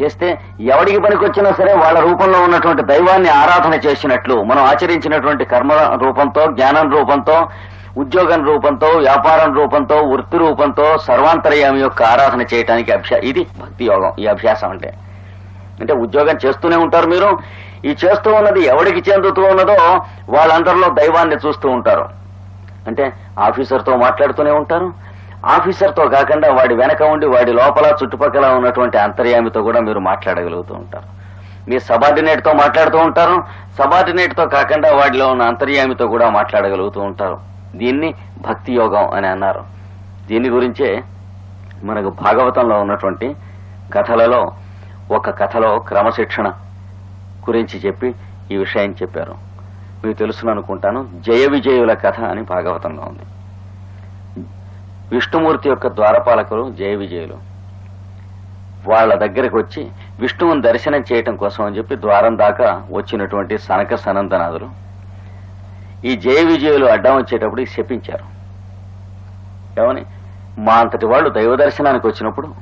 చేస్తే ఎవడికి పనికొచ్చినా సరే వాళ్ళ రూపంలో ఉన్నటువంటి దైవాన్ని ఆరాధన చేసినట్లు మనం ఆచరించినటువంటి కర్మ రూపంతో జ్ఞానం రూపంతో ఉద్యోగం రూపంతో వ్యాపారం రూపంతో వృత్తి రూపంతో సర్వాంతర్యామి యొక్క ఆరాధన చేయటానికి అభ్యా ఇది భక్తి యోగం ఈ అభ్యాసం అంటే. అంటే ఉద్యోగం చేస్తూనే ఉంటారు మీరు. ఈ చేస్తూ ఉన్నది ఎవడికి చెందుతూ ఉన్నదో వాళ్ళందరిలో దైవాన్ని చూస్తూ ఉంటారు. అంటే ఆఫీసర్తో మాట్లాడుతూనే ఉంటారు ఆఫీసర్తో కాకుండా వాడి వెనక ఉండి వాడి లోపల చుట్టుపక్కల ఉన్నటువంటి అంతర్యామితో కూడా మీరు మాట్లాడగలుగుతూ ఉంటారు. మీ సబార్డినేట్తో మాట్లాడుతూ ఉంటారు. సబార్డినేట్తో కాకుండా వాడిలో ఉన్న అంతర్యామితో కూడా మాట్లాడగలుగుతూ ఉంటారు. దీన్ని భక్తి యోగం అని అన్నారు. దీని గురించే మనకు భాగవతంలో ఉన్నటువంటి కథలలో ఒక కథలో క్రమశిక్షణ గురించి చెప్పి ఈ విషయం చెప్పారు. మీకు తెలుసును అనుకుంటాను జయ విజయుల కథ అని భాగవతంలో ఉంది. విష్ణుమూర్తి యొక్క ద్వారపాలకులు జయ విజయులు. వాళ్ళ దగ్గరికి వచ్చి విష్ణువుని దర్శనం చేయటం కోసం అని చెప్పి ద్వారం దాకా వచ్చినటువంటి సనక సనందనాథులు. ఈ జయ విజయులు అడ్డం వచ్చేటప్పుడు శపించారు. ఏమని? మా అంతటి వాళ్ళు దైవ దర్శనానికి వచ్చినప్పుడు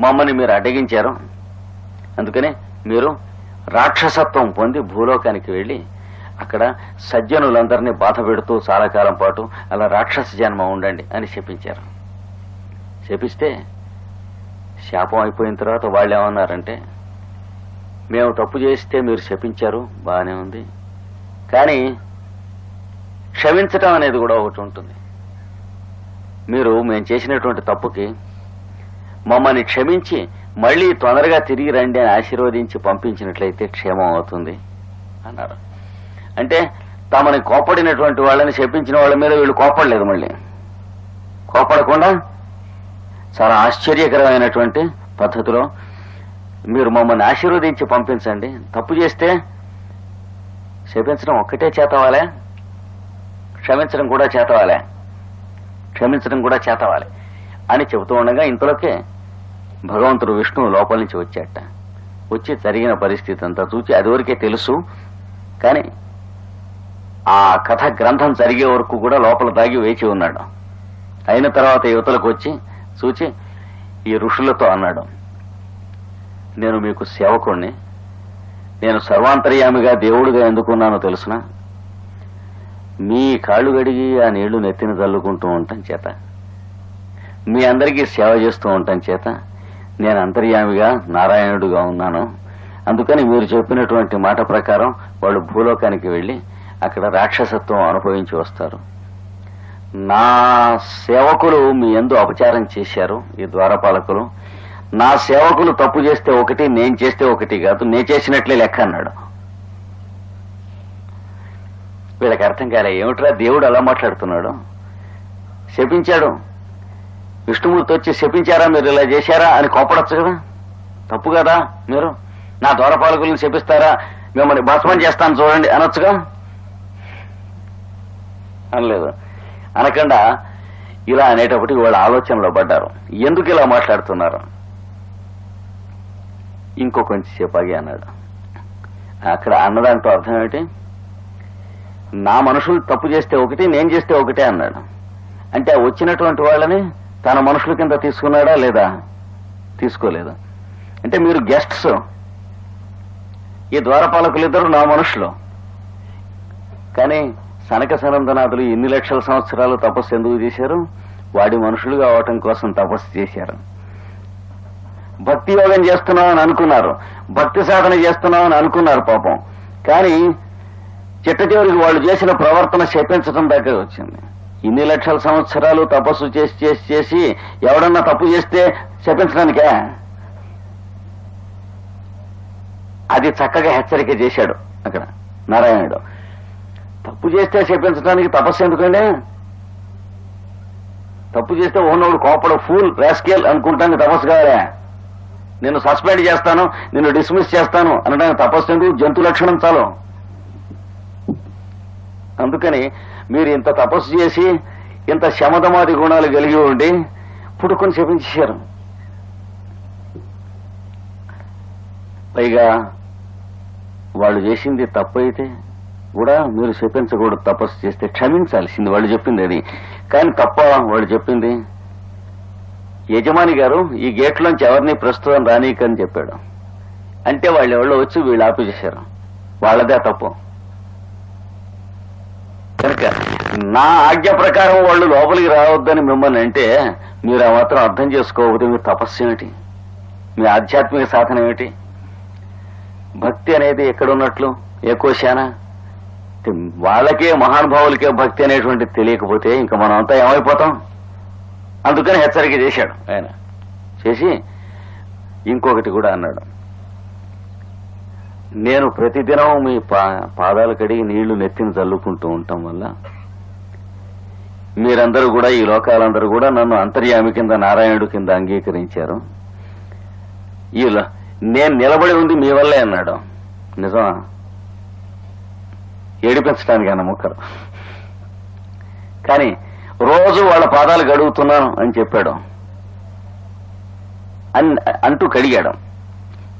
మమ్మల్ని మీరు అడ్డగించారు. అందుకనే మీరు రాక్షసత్వం పొంది భూలోకానికి వెళ్ళి అక్కడ సజ్జనులందరినీ బాధ పెడుతూ చాలా కాలం పాటు అలా రాక్షస జన్మ ఉండండి అని శపించారు. శపిస్తే శాపం అయిపోయిన తర్వాత వాళ్ళు ఏమన్నారంటే మేము తప్పు చేస్తే మీరు శపించారు బాగానే ఉంది. కానీ క్షమించటం అనేది కూడా ఒకటి ఉంటుంది. మీరు మేము చేసినటువంటి తప్పుకి మమ్మల్ని క్షమించి మళ్ళీ తొందరగా తిరిగి రండి అని ఆశీర్వదించి పంపించినట్లయితే క్షేమం అవుతుంది అన్నారు. అంటే తమని కోపడినటువంటి వాళ్ళని శపించిన వాళ్ళ మీద వీళ్ళు కోపడలేదు మళ్ళీ. కోపడకుండా చాలా ఆశ్చర్యకరమైనటువంటి పద్ధతిలో మీరు మమ్మల్ని ఆశీర్వదించి పంపించండి. తప్పు చేస్తే శపించడం ఒక్కటే చేతవాలే? క్షమించడం కూడా చేతవాలే? క్షమించడం కూడా చేతవాలి? అని చెబుతూ ఉండగా ఇంతలోకే భగవంతుడు విష్ణువు లోపల నుంచి వచ్చాట. వచ్చి జరిగిన పరిస్థితి అంతా చూచి అదివరకే తెలుసు. కానీ ఆ కథ గ్రంథం జరిగే వరకు కూడా లోపల దాగి వేచి ఉన్నాడు. అయిన తర్వాత యువతలకు వచ్చి చూచి ఈ ఋషులతో అన్నాడు నేను మీకు సేవకుణ్ణి. నేను సర్వాంతర్యామిగా దేవుడిగా ఎందుకున్నానో తెలుసునా? మీ కాళ్ళు గడిగి ఆ నీళ్ళు నెత్తిన చల్లుకుంటూ ఉంటాం చేత. మీ అందరికీ సేవ చేస్తూ ఉంటాం చేత. నేను అంతర్యామిగా నారాయణుడుగా ఉన్నాను. అందుకని మీరు చెప్పినటువంటి మాట ప్రకారం వాళ్ళు భూలోకానికి వెళ్ళి అక్కడ రాక్షసత్వం అనుభవించి వస్తారు. నా సేవకులు మీ ఎందు అపచారం చేశారు ఈ ద్వారపాలకులు. నా సేవకులు తప్పు చేస్తే ఒకటి నేను చేస్తే ఒకటి కాదు నేను చేసినట్లే లెక్క అన్నాడు. వీళ్ళకి అర్థం కాలే ఏమిట్రా దేవుడు అలా మాట్లాడుతున్నాడు? శపించాడు. విష్ణుమూర్తి వచ్చి శపించారా మీరు ఇలా చేశారా? అని కోపడచ్చు కదా. తప్పు కదా మీరు. నా ద్వారపాలకులను శపిస్తారా? మిమ్మల్ని భస్మం చేస్తాను చూడండి అనొచ్చుగా. అనలేదు. అనకుండా ఇలా అనేటప్పటికి వాళ్ళ ఆలోచనలో పడ్డారు. ఎందుకు ఇలా మాట్లాడుతున్నారు? ఇంకో కొంచెం సేపు ఆగి అన్నాడు. అక్కడ అన్నదాంట్లో అర్థం ఏమిటి? నా మనుషులు తప్పు చేస్తే ఒకటి నేను చేస్తే ఒకటే అన్నాడు. అంటే వచ్చినటువంటి వాళ్ళని తన మనుషుల కింద తీసుకున్నాడా లేదా? తీసుకోలేదు. అంటే మీరు గెస్ట్స్. ఈ ద్వారపాలకులిద్దరు నా మనుషులు. కానీ సనక సనందనాథులు ఎన్ని లక్షల సంవత్సరాలు తపస్సు ఎందుకు చేశారు? వాడి మనుషులు కావటం కోసం తపస్సు చేశారు. భక్తి యోగం చేస్తున్నామని అనుకున్నారు. భక్తి సాధన చేస్తున్నామని అనుకున్నారు పాపం. కానీ చిట్ట చివరికి వాళ్ళు చేసిన ప్రవర్తన శపించడం దగ్గర వచ్చింది. ఇన్ని లక్షల సంవత్సరాలు తపస్సు చేసి చేసి చేసి ఎవడన్నా తప్పు చేస్తే శపించడానికే? అది చక్కగా హెచ్చరిక చేశాడు అక్కడ నారాయణుడు. తప్పు చేస్తే చెప్పించడానికి తపస్సు ఎందుకండి? తప్పు చేస్తే ఉన్నోడు కోపడ ఫూల్ రాస్కేల్ అనుకుంటానికి తపస్సు కావాలే. నిన్ను సస్పెండ్ చేస్తాను నిన్ను డిస్మిస్ చేస్తాను అనడానికి తపస్సు ఎందుకు? జంతు లక్షణం చాలు. అందుకని మీరు ఇంత తపస్సు చేసి ఇంత శమదమాది గుణాలు కలిగి ఉండి పుట్టుకొని చెప్పించారు పైగా వాళ్ళు చేసింది తప్పు అయితే కూడా మీరు శపించకూడదు తపస్సు చేస్తే క్షమించాల్సింది. వాళ్ళు చెప్పింది అది. కానీ తప్ప వాళ్ళు చెప్పింది యజమాని గారు ఈ గేట్లోంచి ఎవరిని ప్రస్తుతం రానీకని చెప్పాడు. అంటే వాళ్ళు ఎవరో వచ్చి వీళ్ళు ఆపిచేశారు వాళ్ళదే తప్పు. కనుక నా ఆజ్ఞ ప్రకారం వాళ్ళు లోపలికి రావద్దని మిమ్మల్ని అంటే మీరు ఆ మాత్రం అర్థం చేసుకోకపోతే మీ తపస్సు ఏమిటి? మీ ఆధ్యాత్మిక సాధన ఏమిటి? భక్తి అనేది ఎక్కడున్నట్లు? ఏ కోశానా? వాళ్ళకే మహానుభావులకే భక్తి అనేటువంటి తెలియకపోతే ఇంకా మనం అంతా ఏమైపోతాం? అందుకని హెచ్చరిక చేశాడు. ఆయన చేసి ఇంకొకటి కూడా అన్నాడు. నేను ప్రతిదినం మీ పా పాదాలు కడిగి నీళ్ళు నెత్తిని చల్లుకుంటూ ఉండటం వల్ల మీరందరూ కూడా ఈ లోకాలందరూ కూడా నన్ను అంతర్యామి కింద నారాయణుడు కింద అంగీకరించారు. ఈ నేను నిలబడి ఉంది మీ వల్లే అన్నాడు. నిజమా? ఏడిపించడానికి అన్న ముక్కరు కానీ రోజు వాళ్ళ పాదాలు గడుగుతున్నాను అని చెప్పాడు. అన్- అంటూ కడిగాడు.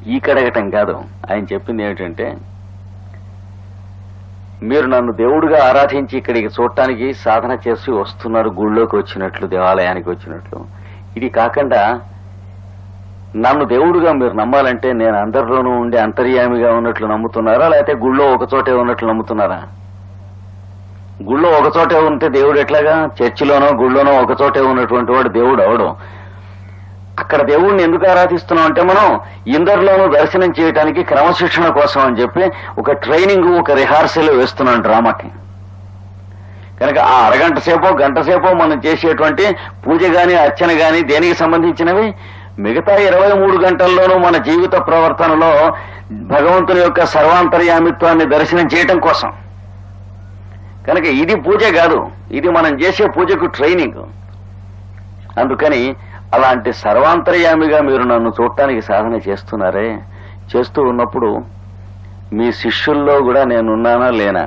ఈ కడగటం కాదు. ఆయన చెప్పింది ఏమిటంటే మీరు నన్ను దేవుడిగా ఆరాధించి ఇక్కడికి చూడటానికి సాధన చేసి వస్తున్నారు గుళ్ళోకి వచ్చినట్లు దేవాలయానికి వచ్చినట్లు. ఇది కాకుండా నన్ను దేవుడుగా మీరు నమ్మాలంటే నేను అందరిలోనూ ఉండే అంతర్యామిగా ఉన్నట్లు నమ్ముతున్నారా? లేకపోతే గుళ్ళో ఒకచోటే ఉన్నట్లు నమ్ముతున్నారా? గుళ్ళో ఒకచోటే ఉంటే దేవుడు ఎట్లాగా? చర్చిలోనో గుళ్ళోనో ఒకచోటే ఉన్నటువంటి వాడు దేవుడు అవడం. అక్కడ దేవుణ్ణి ఎందుకు ఆరాధిస్తున్నాం అంటే మనం ఇందరిలోనూ దర్శనం చేయడానికి క్రమశిక్షణ కోసం అని చెప్పి ఒక ట్రైనింగ్ ఒక రిహార్సల్ వేస్తున్నాం డ్రామాకి. కనుక ఆ అరగంట సేపో గంట సేపో మనం చేసేటువంటి పూజ గాని అర్చన గాని దేనికి సంబంధించినవి? మిగతా ఇరవై మూడు గంటల్లోనూ మన జీవిత ప్రవర్తనలో భగవంతుని యొక్క సర్వాంతర్యామిత్వాన్ని దర్శనం చేయటం కోసం. కనుక ఇది పూజ కాదు. ఇది మనం చేసే పూజకు ట్రైనింగ్ అందుకని అలాంటి సర్వాంతర్యామిగా మీరు నన్ను చూడటానికి సాధన చేస్తున్నారే చేస్తూ ఉన్నప్పుడు మీ శిష్యుల్లో కూడా నేనున్నానా లేనా?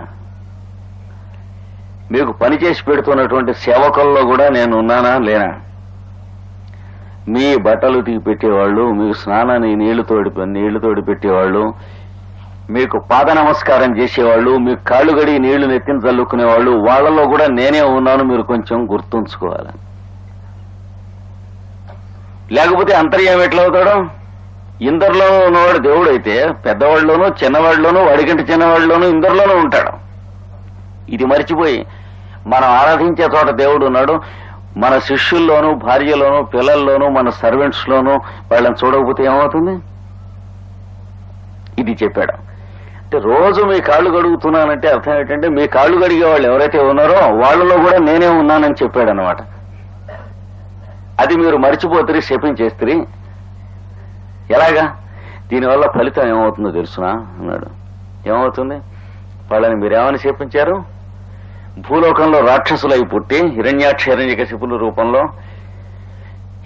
మీకు పని చేసి పెడుతున్నటువంటి సేవకుల్లో కూడా నేను ఉన్నానా లేనా? మీ బట్టలు తీగి పెట్టేవాళ్ళు మీకు స్నానాన్ని నీళ్ళు తోడి నీళ్ళు తోడి పెట్టేవాళ్ళు మీకు పాద నమస్కారం చేసేవాళ్ళు మీకు కాళ్ళు గడి నీళ్ళు నెత్తిన చల్లుకునేవాళ్ళు వాళ్ళలో కూడా నేనే ఉన్నాను మీరు కొంచెం గుర్తుంచుకోవాలి. లేకపోతే అంతర్యం ఎట్లా అవుతాడు? ఇందరిలో ఉన్నవాడు దేవుడు అయితే పెద్దవాళ్ళలోనూ చిన్నవాళ్ళలోనూ వాడికంటే చిన్నవాళ్ళలోనూ ఇందరిలోనూ ఉంటాడు. ఇది మర్చిపోయి మనం ఆరాధించే చోట దేవుడు ఉన్నాడు. మన శిష్యుల్లోనూ భార్యలోనూ పిల్లల్లోనూ మన సర్వెంట్స్ లోనూ వాళ్ళని చూడకపోతే ఏమవుతుంది? ఇది చెప్పాడు. అంటే రోజు మీ కాళ్ళు కడుగుతున్నానంటే అర్థం ఏంటంటే మీ కాళ్ళు కడిగే వాళ్ళు ఎవరైతే ఉన్నారో వాళ్ళలో కూడా నేనే ఉన్నానని చెప్పాడు అనమాట అది మీరు మర్చిపోతురి శపించేస్త్రీ. ఎలాగా? దీనివల్ల ఫలితం ఏమవుతుందో తెలుసునా? అన్నాడు. ఏమవుతుంది? వాళ్ళని మీరేమని శపించారు? భూలోకంలో రాక్షసులై పుట్టి హిరణ్యాక్ష హిరణ్యకశిపుల రూపంలో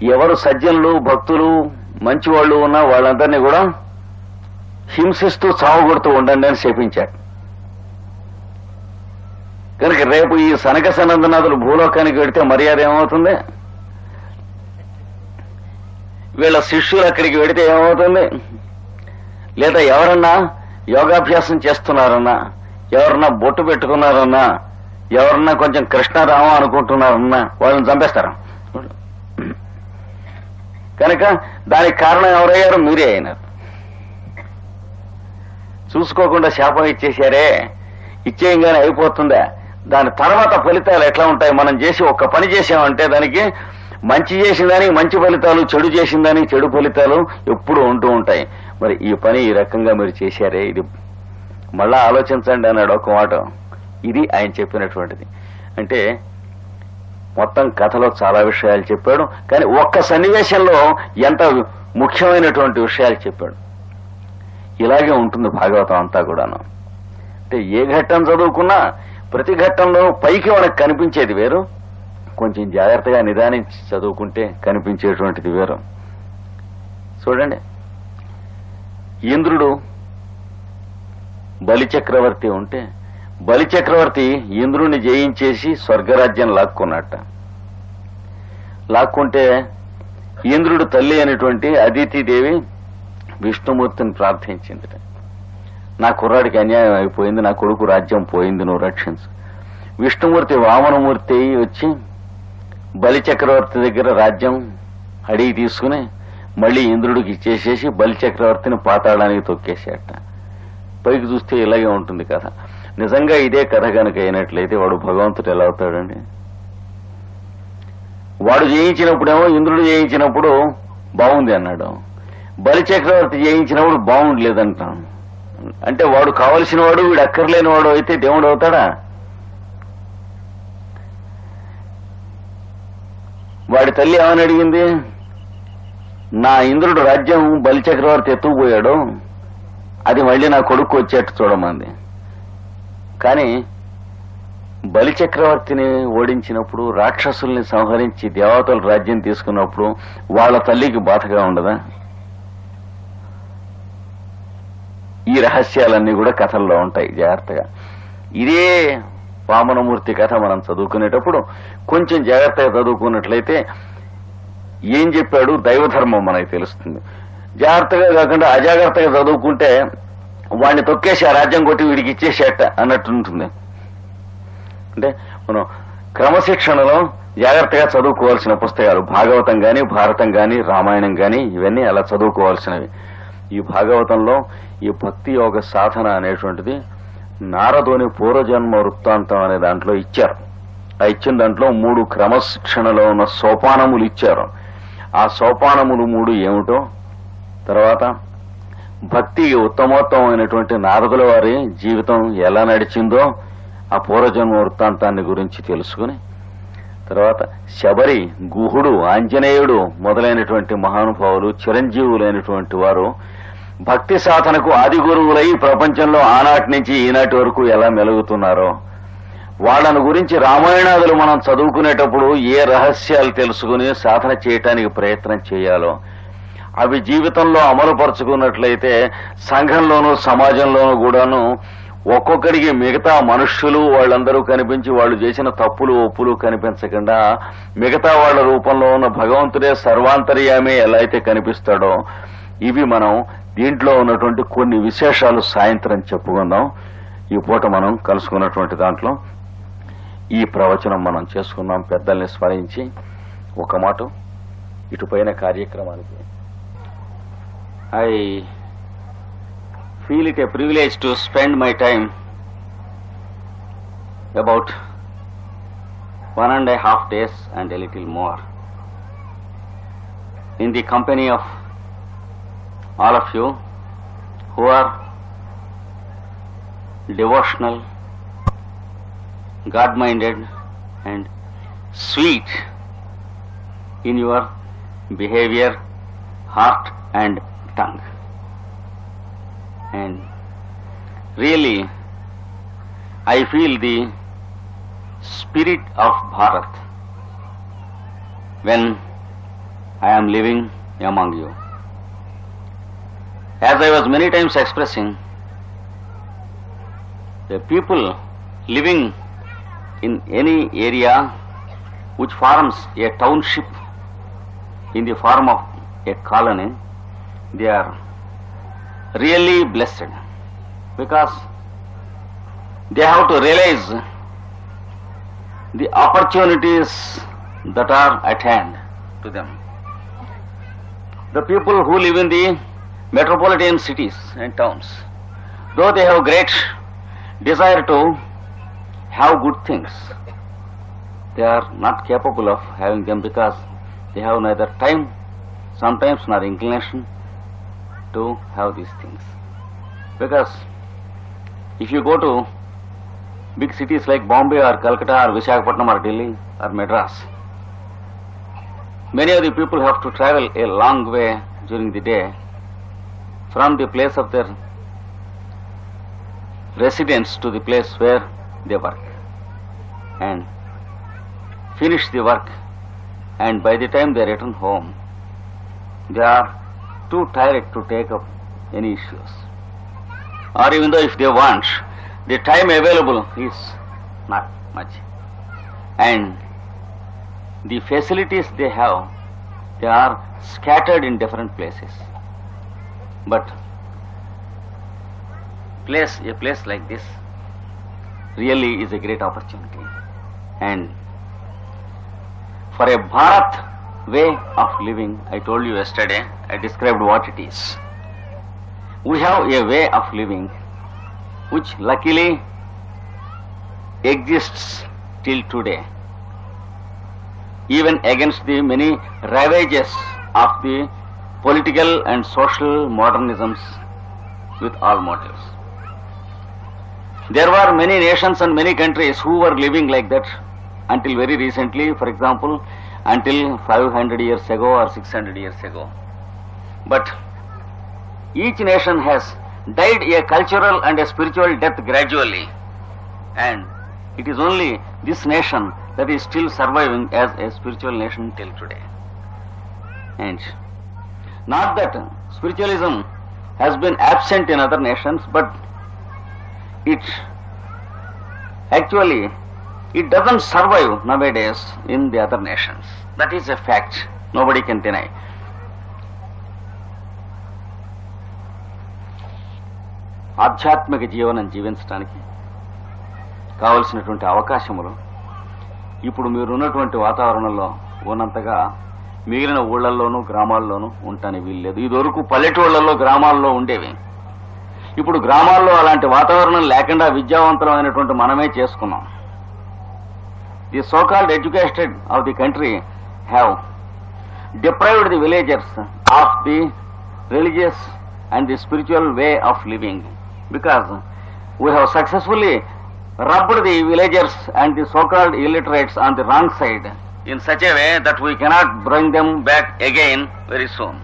ఎవరు సజ్జనులు భక్తులు మంచి వాళ్ళు ఉన్నా వాళ్ళందరినీ కూడా హింసిస్తూ చావగొడుతూ ఉండండి అని శపించాడు కనుక రేపు ఈ సనక సనందనాథులు భూలోకానికి వెడితే మర్యాద ఏమవుతుంది? వీళ్ళ శిష్యులు అక్కడికి వెడితే ఏమవుతుంది? లేదా ఎవరన్నా యోగాభ్యాసం చేస్తున్నారన్నా ఎవరన్నా బొట్టు పెట్టుకున్నారన్నా ఎవరన్నా కొంచెం కృష్ణారామ అనుకుంటున్నారన్నా వాళ్ళని చంపేస్తారు. కనుక దానికి కారణం ఎవరయ్యారు మీరే అయినారు. చూసుకోకుండా శాపం ఇచ్చేశారే ఇచ్చేయంగానే అయిపోతుందా? దాని తర్వాత ఫలితాలు ఎట్లా ఉంటాయి? మనం చేసి ఒక్క పని చేసామంటే దానికి మంచి చేసిందానికి మంచి ఫలితాలు చెడు చేసిందానికి చెడు ఫలితాలు ఎప్పుడు ఉంటూ ఉంటాయి. మరి ఈ పని ఈ రకంగా మీరు చేశారే ఇది మళ్ళా ఆలోచించండి అన్నాడు ఒక మాట. ఇది ఆయన చెప్పినటువంటిది. అంటే మొత్తం కథలో చాలా విషయాలు చెప్పాడు కానీ ఒక్క సన్నివేశంలో ఎంత ముఖ్యమైనటువంటి విషయాలు చెప్పాడు. ఇలాగే ఉంటుంది భాగవతం అంతా కూడాను. అంటే ఏ ఘట్టం చదువుకున్నా ప్రతి ఘట్టంలో పైకి మనకు కనిపించేది వేరు. కొంచెం జాగ్రత్తగా నిదానించి చదువుకుంటే కనిపించేటువంటిది వేరు. చూడండి. ఇంద్రుడు బలిచక్రవర్తి ఉంటే బలిచక్రవర్తి ఇంద్రుడిని జయించేసి స్వర్గరాజ్యం లాక్కున్నట్ట. లాక్కుంటే ఇంద్రుడు తల్లి అయినటువంటి అదితిదేవి విష్ణుమూర్తిని ప్రార్థించింది నా కుర్రాడికి అన్యాయం అయిపోయింది నా కొడుకు రాజ్యం పోయింది నువ్వు రక్షించు. విష్ణుమూర్తి వామనమూర్తి అయి వచ్చి బలి చక్రవర్తి దగ్గర రాజ్యం అడిగి తీసుకుని మళ్ళీ ఇంద్రుడికి ఇచ్చేసేసి బలి చక్రవర్తిని పాతాళానికి తొక్కేసేట. పైకి చూస్తే ఇలాగే ఉంటుంది కదా నిజంగా ఇదే కథ కనుక అయినట్లయితే వాడు భగవంతుడు ఎలా అవుతాడండి? వాడు జయించినప్పుడేమో ఇంద్రుడు జయించినప్పుడు బాగుంది అన్నాడు. బలి చక్రవర్తి జయించినప్పుడు బాగుండలేదంటాను అంటే వాడు కావలసిన వాడు వీడు అక్కర్లేని వాడు అయితే దేవుడు అవుతాడా? వాడి తల్లి ఏమని అడిగింది? నా ఇంద్రుడు రాజ్యం బలి చక్రవర్తి ఎత్తుకుపోయాడు. అది మళ్ళీ నా కొడుకు వచ్చేట్టు చూడమంది. కానీ బలిచక్రవర్తిని ఓడించినప్పుడు రాక్షసుల్ని సంహరించి దేవతల రాజ్యం తీసుకున్నప్పుడు వాళ్ళ తల్లికి బాధగా ఉండదా? ఈ రహస్యాలన్నీ కూడా కథల్లో ఉంటాయి జాగ్రత్తగా. ఇదే వామనమూర్తి కథ మనం చదువుకునేటప్పుడు కొంచెం జాగ్రత్తగా చదువుకున్నట్లయితే ఏం చెప్పాడు దైవధర్మం మనకి తెలుస్తుంది. జాగ్రత్తగా కాకుండా అజాగ్రత్తగా చదువుకుంటే వాడిని తొక్కేసి ఆ రాజ్యం కొట్టి వీడికి ఇచ్చేసేట అన్నట్టు ఉంటుంది. అంటే మనం క్రమశిక్షణలో జాగ్రత్తగా చదువుకోవాల్సిన పుస్తకాలు భాగవతం గాని భారతం గాని రామాయణం గాని ఇవన్నీ అలా చదువుకోవాల్సినవి. ఈ భాగవతంలో ఈ భక్తి యోగ సాధన అనేటువంటిది నారదోని పూర్వజన్మ వృత్తాంతం అనే దాంట్లో ఇచ్చారు. ఆ ఇచ్చిన దాంట్లో మూడు క్రమశిక్షణలో ఉన్న సోపానములు ఇచ్చారు. ఆ సోపానములు మూడు ఏమిటో తర్వాత భక్తి ఉత్తమోత్తమైనటువంటి నారదుల వారి జీవితం ఎలా నడిచిందో ఆ పూర్వజన్మ వృత్తాంతాన్ని గురించి తెలుసుకుని తర్వాత శబరి గుహుడు ఆంజనేయుడు మొదలైనటువంటి మహానుభావులు చిరంజీవులైనటువంటి వారు భక్తి సాధనకు ఆది గురువులై ప్రపంచంలో ఆనాటి నుంచి ఈనాటి వరకు ఎలా మెలుగుతున్నారో వాళ్ళను గురించి రామాయణాదులు మనం చదువుకునేటప్పుడు ఏ రహస్యాలు తెలుసుకుని సాధన చేయటానికి ప్రయత్నం చేయాలో అవి జీవితంలో అమలుపరుచుకున్నట్లయితే సంఘంలోనూ సమాజంలోనూ కూడాను ఒక్కొక్కడికి మిగతా మనుష్యులు వాళ్ళందరూ కనిపించి వాళ్ళు చేసిన తప్పులు ఒప్పులు కనిపించకుండా మిగతా వాళ్ళ రూపంలో ఉన్న భగవంతుడే సర్వాంతర్యామే ఎలా అయితే కనిపిస్తాడో ఇవి మనం దీంట్లో ఉన్నటువంటి కొన్ని విశేషాలు సాయంత్రం చెప్పుకుందాం. ఈ పూట మనం కలుసుకున్నటువంటి దాంట్లో ఈ ప్రవచనం మనం చేసుకున్నాం. పెద్దల్ని స్మరించి ఒక మాట ఇటుపైన కార్యక్రమానికి I feel it a privilege to spend my time about one and a half days and a little more in the company of all of you who are devotional, God minded, and sweet in your behavior, heart, and tongue and really I feel the spirit of Bharat when I am living among you. As I was many times expressing, the people living in any area which forms a township in the form of a colony, they are really blessed because they have to realize the opportunities that are at hand to them. The people who live in the metropolitan cities and towns, though they have great desire to have good things, they are not capable of having them because they have neither time, sometimes nor inclination to have these things. Because if you go to big cities like Bombay or Calcutta or Visakhapatnam or Delhi or Madras, many of the people have to travel a long way during the day from the place of their residence to the place where they work and finish the work and by the time they return home they are too tired to take up any issues. Or even though if they want, the time available is not much. And the facilities they have, they are scattered in different places. But place a place like this really is a great opportunity. And for a Bharat way of living. I told you yesterday, I described what it is. We have a way of living which luckily exists till today, even against the many ravages of the political and social modernisms with all motives. There were many nations and many countries who were living like that until very recently, for example, until 500 years ago or 600 years ago. But each nation has died a cultural and a spiritual death gradually, and it is only this nation that is still surviving as a spiritual nation till today. And not that spiritualism has been absent in other nations, but it actually it does survive nowadays in the other nations that is a fact fact. Nobody can తినై ఆధ్యాత్మిక జీవనం జీవించడానికి కావలసినటువంటి అవకాశములు ఇప్పుడు మీరున్నటువంటి వాతావరణంలో ఉన్నంతగా మిగిలిన ఊళ్ళల్లోనూ గ్రామాల్లోనూ ఉంటానే వీల్లేదు. ఇదివరకు పల్లెటూళ్ళల్లో గ్రామాల్లో ఉండేవి. ఇప్పుడు గ్రామాల్లో అలాంటి వాతావరణం లేకుండా విద్యావంతమైనటువంటి మనమే చేసుకున్నాం. The so called educated of the country have deprived the villagers of the religious and the spiritual way of living because we have successfully rubbed the villagers and the so-called illiterates on the wrong side in such a way that we cannot bring them back again very soon.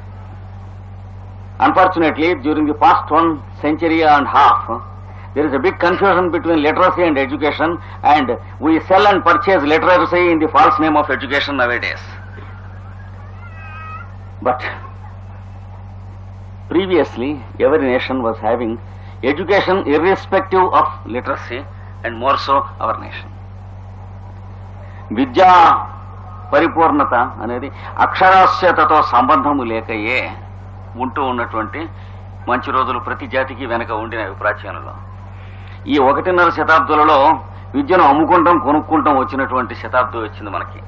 Unfortunately, during the past one century and half, there is a big confusion between literacy and education, and we sell and purchase literacy in the false name of education nowadays. But previously, every nation was having education irrespective of literacy, and more so our nation. విద్యా పరిపూర్ణత అనేది అక్షరాస్యతతో సంబంధము లేకయే ఉంటూ ఉన్నటువంటి మంచి రోజులు ప్రతి జాతికి వెనక ఉండినవి ప్రాచీనంలో ఈ ఒకటిన్నర శతాబ్దులలో విద్యను అమ్ముకుంటాం కొనుక్కుంటాం వచ్చినటువంటి శతాబ్దం వచ్చింది మనకి.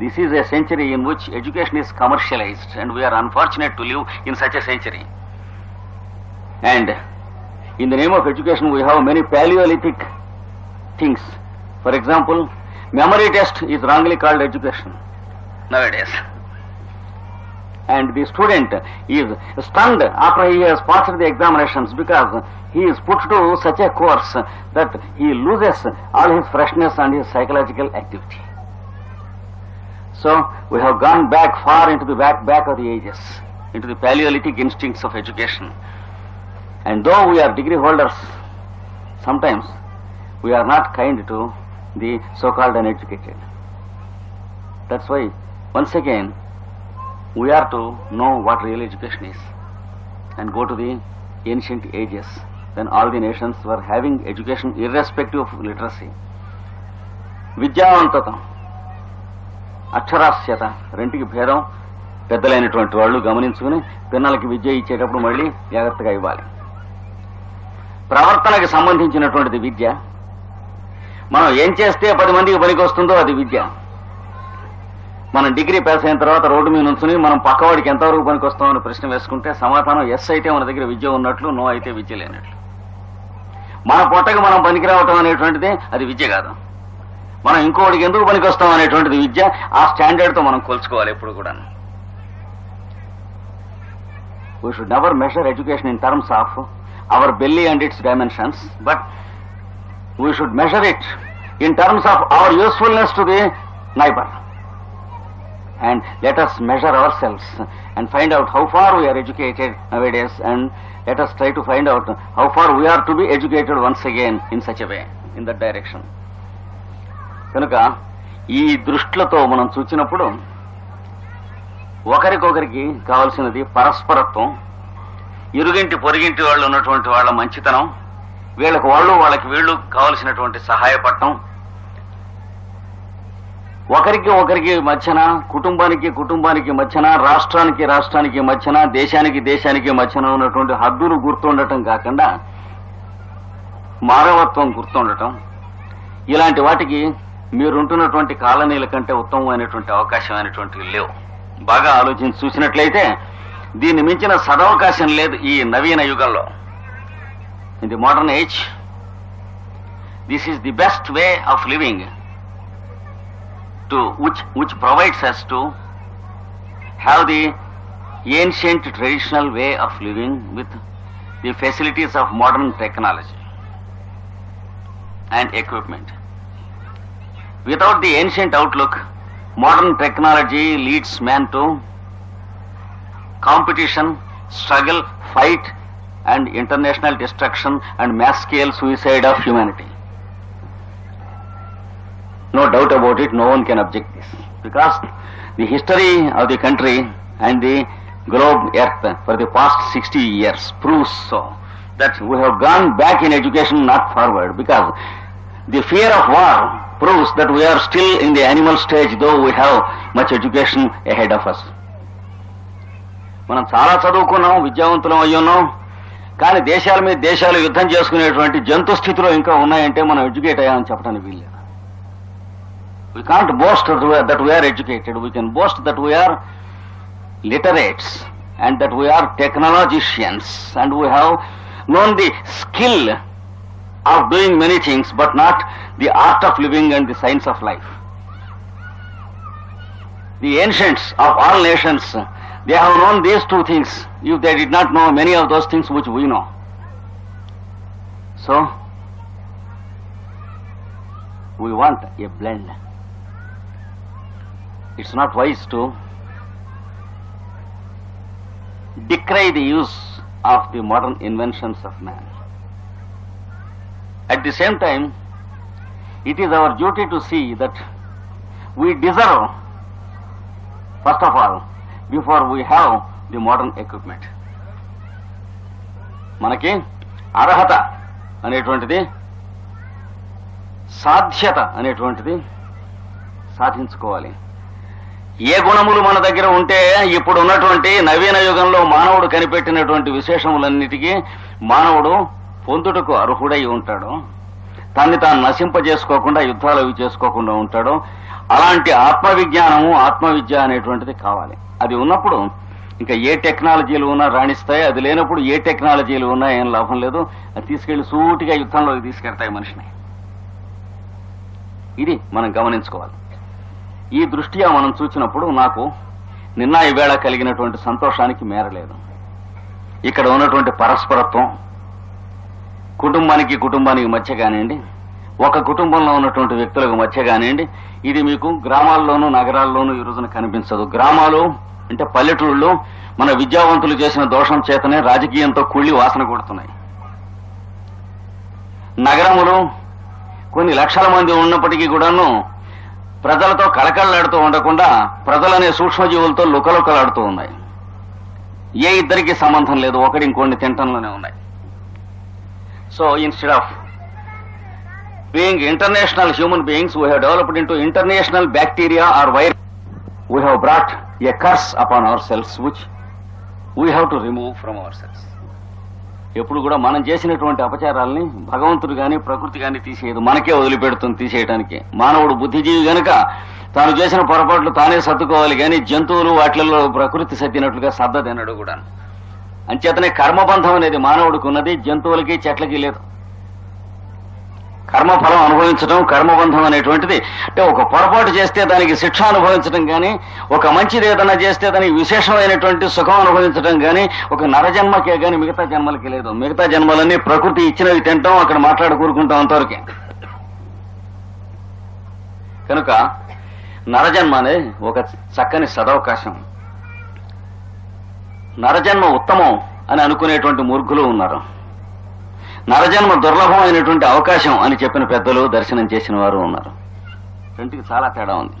This is a century in which education is commercialised and we are unfortunate to live in such a century and in the name of education we have many palaeolithic things for example memory test is called education education days And the student is stunned after he has passed the examinations because he is put to such a course that he loses all his freshness and his psychological activity. So we have gone back far into the back back of the ages, into the Paleolithic instincts of education. And though we are degree holders, sometimes we are not kind to the so-called uneducated. That's why, once again, we are to know what real education is and go to the ancient ages when all the nations were having education irrespective of literacy. విద్యావంతత అక్షరాస్యత రెంటికి భేదం పెద్దలైనటువంటి వాళ్ళు గమనించుకుని పిల్లలకి విద్య ఇచ్చేటప్పుడు మళ్ళీ జాగ్రత్తగా ఇవ్వాలి ప్రవర్తనకి సంబంధించినటువంటిది విద్య మనం ఏం చేస్తే పది మందికి పనికి వస్తుందో అది విద్య మనం డిగ్రీ పాస్ అయిన తర్వాత రోడ్డు మీద నుంచుని మనం పక్కవాడికి ఎంతవరకు పనికి వస్తామని ప్రశ్న వేసుకుంటే సమాధానం ఎస్ అయితే మన దగ్గర విద్య ఉన్నట్లు నో అయితే విద్య లేనట్లు. మన పొట్టకి మనం పనికి రావటం అనేటువంటిది అది విద్య కాదు. మనం ఇంకోటికి ఎందుకు పనికి వస్తాం అనేటువంటిది విద్య ఆ స్టాండర్డ్తో మనం కొలుచుకోవాలి ఎప్పుడు కూడా we should never measure education in terms of our belly and its dimensions but we should measure it in terms of our usefulness to the neighbour And let us measure ourselves and find out how far we are educated nowadays and let us try to find out how far we are to be educated once again in such a way, in that direction. కనుక ఈ దృష్టిలతో మనం చూచినప్పుడు ఒకరికొకరికి కావలసినది పరస్పరత్వం ఇరుగింటి పొరిగింటి వాళ్ళు ఉన్నటువంటి వాళ్ళ మంచితనం వీళ్ళకి వాళ్ళు వాళ్ళకి వీళ్ళు కావలసినటువంటి సహాయపడటం ఒకరికి ఒకరికి మధ్యన కుటుంబానికి కుటుంబానికి మధ్యన రాష్ట్రానికి రాష్ట్రానికి మధ్యన దేశానికి దేశానికి మధ్యన ఉన్నటువంటి హద్దులు గుర్తుండటం కాకుండా మానవత్వం గుర్తుండటం ఇలాంటి వాటికి మీరుంటున్నటువంటి కాలనీల కంటే ఉత్తమమైనటువంటి అవకాశమైనటువంటివి లేవు. బాగా ఆలోచించి చూసినట్లయితే దీన్ని మించిన సదవకాశం లేదు ఈ నవీన యుగంలో. In the modern age this is the best way of living to which which provides us to have the ancient traditional way of living with the facilities of modern technology and equipment. Without the ancient outlook, modern technology leads man to competition, struggle, fight, and international destruction and mass scale suicide of humanity. No doubt about it, no one can object this. Because the history of the country and the globe earth for the past 60 years proves so that we have gone back in education, not forward. Because the fear of war proves that we are still in the animal stage, though we have much education ahead of us. మనం చాలా చదువుకున్నాం విద్యావంతులం అయ్యున్నాం కానీ దేశాల మీద దేశాలు యుద్ధం చేసుకునేటువంటి జంతు స్థితిలో ఇంకా ఉన్నాయంటే మనం ఎడ్యుకేట్ అయ్యామని చెప్పడానికి వీల్లేదు we can't boast that we are, that we are educated. We can boast that we are literates and that we are technologicians and we have known the skill of doing many things but not the art of living and the science of life. The ancients of all nations, they have known these two things if they did not know many of those things which we know. So, we want a blend. It's not wise to decry the use of the modern inventions of man. At the same time, it is our duty to see that we deserve, first of all, before we have the modern equipment. మనకి అర్హత అనేటువంటిది సాధ్యత అనేటువంటిది సాధించుకోవాలి ఏ గుణములు మన దగ్గర ఉంటే ఇప్పుడు ఉన్నటువంటి నవీన యుగంలో మానవుడు కనిపెట్టినటువంటి విశేషములన్నిటికీ మానవుడు పొందుటకు అర్హుడై ఉంటాడు. తన్ని తాను నశింపజేసుకోకుండా యుద్ధాలు అవి చేసుకోకుండా ఉంటాడు. అలాంటి ఆత్మవిజ్ఞానము ఆత్మవిద్య అనేటువంటిది కావాలి. అది ఉన్నప్పుడు ఇంకా ఏ టెక్నాలజీలు ఉన్నా రాణిస్తాయి. అది లేనప్పుడు ఏ టెక్నాలజీలు ఉన్నా ఏం లాభం లేదు. అది తీసుకెళ్ళి సూటిగా యుద్ధంలోకి తీసుకెళ్తాయి మనిషిని. ఇది మనం గమనించుకోవాలి. ఈ దృష్ట్యా మనం చూసినప్పుడు నాకు నిన్న ఈవేళ కలిగినటువంటి సంతోషానికి మేరలేదు. ఇక్కడ ఉన్నటువంటి పరస్పరత్వం కుటుంబానికి కుటుంబానికి మధ్య కానివ్వండి ఒక కుటుంబంలో ఉన్నటువంటి వ్యక్తులకు మధ్య కానివ్వండి ఇది మీకు గ్రామాల్లోనూ నగరాల్లోనూ ఈ రోజున కనిపించదు. గ్రామాలు అంటే పల్లెటూళ్ళు మన విద్యావంతులు చేసిన దోషం చేతనే రాజకీయంతో కూలి వాసన కొడుతున్నాయి. నగరములు కొన్ని లక్షల మంది ఉన్నప్పటికీ కూడాను ప్రజలతో కళకళలాడుతూ ఉండకుండా ప్రజలనే సూక్ష్మజీవులతో లుకలుకలాడుతూ ఉన్నాయి. ఏ ఇద్దరికి సంబంధం లేదు ఒకటి ఇంకోటి తింటంలోనే ఉన్నాయి. So instead of being international human beings we have developed into international bacteria or virus we have brought a curse upon our selves which we have to remove from our selves ఎప్పుడు కూడా మనం చేసినటువంటి అపచారాల్ని భగవంతుడు గాని ప్రకృతి గాని తీసేయదు. మనకే వదిలిపెడుతుంది తీసేయడానికి మానవుడు బుద్ధిజీవి గనక తాను చేసిన పొరపాట్లు తానే సర్దుకోవాలి కానీ జంతువులు వాటిల్లో ప్రకృతి సర్దినట్లుగా సర్దదనడు కూడా అంచేతనే కర్మబంధం అనేది మానవుడికి ఉన్నది జంతువులకి చెట్లకి లేదు. కర్మఫలం అనుభవించడం కర్మబంధం అనేటువంటిది. అంటే ఒక పొరపాటు చేస్తే దానికి శిక్ష అనుభవించడం కానీ ఒక మంచిది ఏదైనా చేస్తే దానికి విశేషమైనటువంటి సుఖం అనుభవించడం కానీ ఒక నరజన్మకే కానీ మిగతా జన్మలకి లేదు. మిగతా జన్మలన్నీ ప్రకృతి ఇచ్చినవి తింటాం అక్కడ మాట్లాడి కూరుకుంటాం అంతవరకే. కనుక నరజన్మ అనేది ఒక చక్కని సదవకాశం. నరజన్మ ఉత్తమం అని అనుకునేటువంటి మూర్ఖులు ఉన్నారు. నరజన్మ దుర్లభమైనటువంటి అవకాశం అని చెప్పిన పెద్దలు దర్శనం చేసిన వారు ఉన్నారు. రెండుకి చాలా తేడా ఉంది.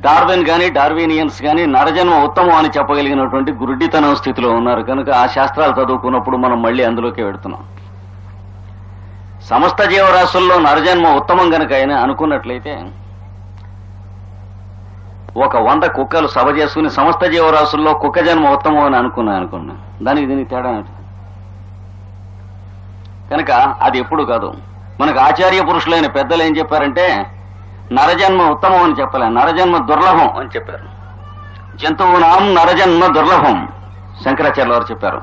డార్విన్ గాని డార్వినియన్స్ గాని నరజన్మ ఉత్తమం అని చెప్పగలిగినటువంటి గురుడితనం స్థితిలో ఉన్నారు. కనుక ఆ శాస్త్రాలు చదువుకున్నప్పుడు మనం మళ్ళీ అందులోకి వెడుతున్నాం. సమస్త జీవరాశుల్లో నరజన్మ ఉత్తమం గనక ఆయన అనుకున్నట్లయితే ఒక వంద కుక్కలు సభ చేసుకుని సమస్త జీవరాశుల్లో కుక్క జన్మ ఉత్తమం అని అనుకున్నా అనుకున్నా దానికి దీనికి తేడా ఏంటి? కనుక అది ఎప్పుడు కాదు. మనకు ఆచార్య పురుషులైన పెద్దలు ఏం చెప్పారంటే నరజన్మ ఉత్తమం అని చెప్పలే నరజన్మ దుర్లభం అని చెప్పారు. జంతువునాం నరజన్మ దుర్లభం శంకరాచార్య వారు చెప్పారు.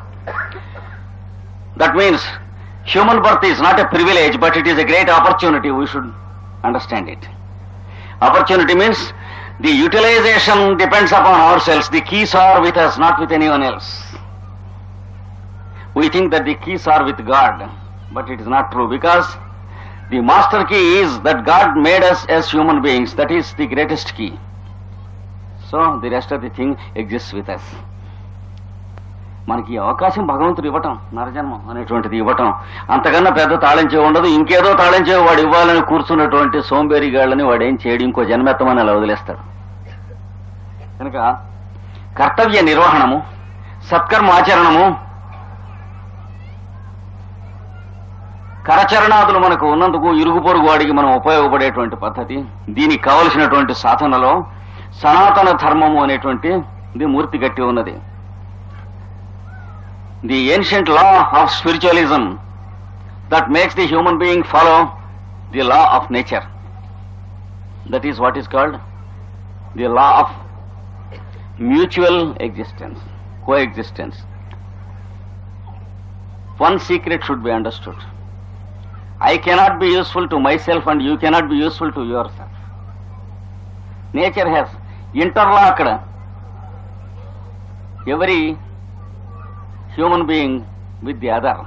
That means human birth is not a privilege but it is a great opportunity we should understand it opportunity means the utilisation depends upon our selves the keys are with us not with anyone else we think that the keys are with God but it is not true because the master key is that God made us as human beings that is the greatest key so the rest of the thing exist with us మనకి అవకాశం భగవంతుడు ఇవ్వటం నరజన్మం అనేటువంటిది ఇవ్వటం. అంతకన్నా పెద్ద తాళించే ఉండదు. ఇంకేదో తాళించే వాడు ఇవ్వాలని కూర్చున్నటువంటి సోంబేరి గాళ్ళని వాడు ఏం చేయడు. ఇంకో జన్మెత్తమని అలా వదిలేస్తాడు. కనుక కర్తవ్య నిర్వహణము సత్కర్మాచరణము కరచరణాదులు మనకు ఉన్నందుకు ఇరుగు పొరుగు వాడికి మనం ఉపయోగపడేటువంటి పద్ధతి. దీనికి కావలసినటువంటి సాధనలో సనాతన ధర్మము అనేటువంటి ఇది మూర్తి గట్టి ఉన్నది. The ancient law of spiritualism that makes the human being follow the law of nature. That is what is called the law of mutual existence coexistence. One secret should be understood. I cannot be useful to myself and you cannot be useful to yourself nature has interlocked every human being with the other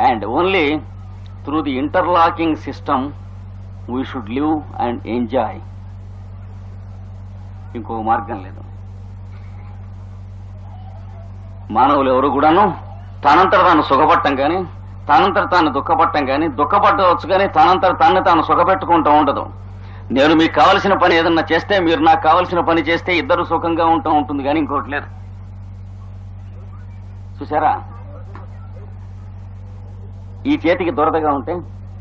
and only through the interlocking system we should live and enjoy ఇంకో మార్గం లేదు. మానవులు ఎవరు కూడాను తనంతట తాను సుఖపట్టం కానీ తనంతట తాను దుఃఖపట్టం కానీ దుఃఖపట్టవచ్చు కానీ తనంతట తాను తాను సుఖపెట్టుకుంటూ ఉండదు. నేను మీకు కావలసిన పని ఏదన్నా చేస్తే మీరు నాకు కావలసిన పని చేస్తే ఇద్దరు సుఖంగా ఉంటూ ఉంటుంది కానీ ఇంకోటి లేదు. చూసారా ఈ చేతికి దురదగా ఉంటే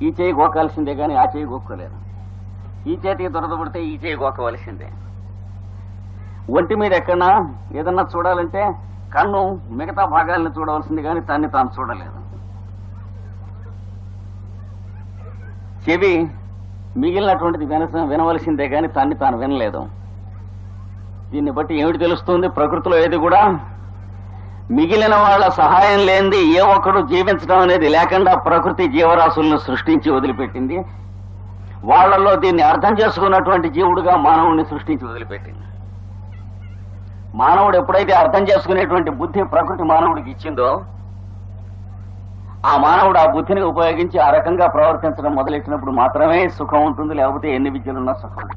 ఈ చేయి గోకాల్సిందే కానీ ఆ చేయి గోక్కోలేదు. ఈ చేతికి దురద పడితే ఈ చేయి గోకవలసిందే ఒంటి మీద ఎక్కడన్నా ఏదన్నా చూడాలంటే కన్ను మిగతా భాగాలను చూడవలసింది కానీ తన్ని తాను చూడలేదు. చెవి మిగిలినటువంటిది విన వినవలసిందే కానీ తన్ని తాను వినలేదు. దీన్ని బట్టి ఏమిటి తెలుస్తుంది? ప్రకృతిలో ఏది కూడా మిగిలిన వాళ్ళ సహాయం లేనిది ఏ ఒక్కడు జీవించడం అనేది లేకుండా ప్రకృతి జీవరాశులను సృష్టించి వదిలిపెట్టింది. వాళ్ళల్లో దీన్ని అర్థం చేసుకున్నటువంటి జీవుడుగా మానవుడిని సృష్టించి వదిలిపెట్టింది. మానవుడు ఎప్పుడైతే అర్థం చేసుకునేటువంటి బుద్ధి ప్రకృతి మానవుడికి ఇచ్చిందో ఆ మానవుడు ఆ బుద్ధిని ఉపయోగించి ఆ రకంగా ప్రవర్తించడం మొదలెట్టినప్పుడు మాత్రమే సుఖం ఉంటుంది లేకపోతే ఎన్ని విద్యలున్నా సుఖం.